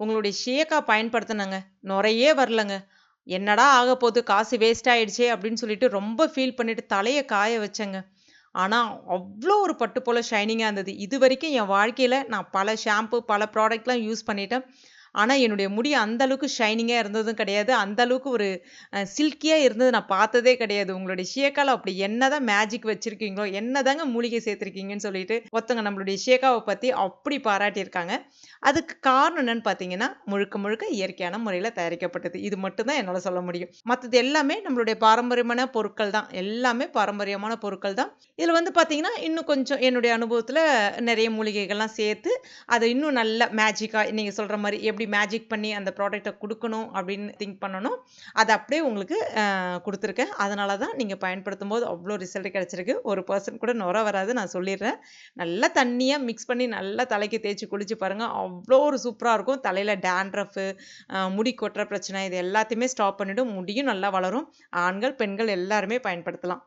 உங்களுடைய ஷேக்காக பயன்படுத்தினேங்க. நிறைய வரலங்க. என்னடா ஆக போகுது? காசு வேஸ்ட் ஆயிடுச்சே அப்படின்னு சொல்லிட்டு ரொம்ப ஃபீல் பண்ணிட்டு தலையை காய வச்சேங்க. ஆனால் அவ்வளோ ஒரு பட்டு போல் ஷைனிங்காக இருந்தது. இது வரைக்கும் என் வாழ்க்கையில் நான் பல ஷாம்பு பல ப்ராடக்ட்லாம் யூஸ் பண்ணிட்டேன். ஆனால் என்னுடைய முடி அந்த அளவுக்கு ஷைனிங்காக இருந்ததும் கிடையாது. அந்த அளவுக்கு ஒரு சில்கியாக இருந்தது நான் பார்த்ததே கிடையாது. உங்களுடைய ஷேக்காவில் அப்படி என்ன தான் மேஜிக் வச்சுருக்கீங்களோ என்ன தாங்க மூலிகை சேர்த்துருக்கீங்கன்னு சொல்லிட்டு ஒருத்தவங்க நம்மளுடைய ஷேக்காவை பற்றி அப்படி பாராட்டியிருக்காங்க. அதுக்கு காரணம் என்னன்னு பார்த்தீங்கன்னா முழுக்க முழுக்க இயற்கையான முறையில் தயாரிக்கப்பட்டது. இது மட்டும்தான் என்னால் சொல்ல முடியும். மற்றது எல்லாமே நம்மளுடைய பாரம்பரியமான பொருட்கள் தான். எல்லாமே பாரம்பரியமான பொருட்கள் தான். இதில் வந்து பார்த்தீங்கன்னா இன்னும் கொஞ்சம் என்னுடைய அனுபவத்தில் நிறைய மூலிகைகள்லாம் சேர்த்து அதை இன்னும் நல்ல மேஜிக்காக நீங்கள் சொல்கிற மாதிரி எப்படி மேஜிக் பண்ணி அந்த ப்ராடக்டை கொடுக்கணும் அப்படின்னு திங்க் பண்ணணும். அதை அப்படியே உங்களுக்கு கொடுத்துருக்கேன். அதனால தான் நீங்கள் பயன்படுத்தும் போது அவ்வளோ ரிசல்ட் கிடச்சிருக்கு. ஒரு பர்சன் கூட நுர வராது. நான் சொல்லிடுறேன். நல்லா தண்ணியாக மிக்ஸ் பண்ணி நல்லா தலைக்கு தேய்ச்சி குளிச்சு பாருங்கள் அவ்வளோ ஒரு சூப்பராக இருக்கும். தலையில் டேண்ட்ரஃபு முடி கொட்டுற பிரச்சனை இது எல்லாத்தையுமே ஸ்டாப் பண்ணிவிடும் முடியும் நல்லா வளரும். ஆண்கள் பெண்கள் எல்லாருமே பயன்படுத்தலாம்.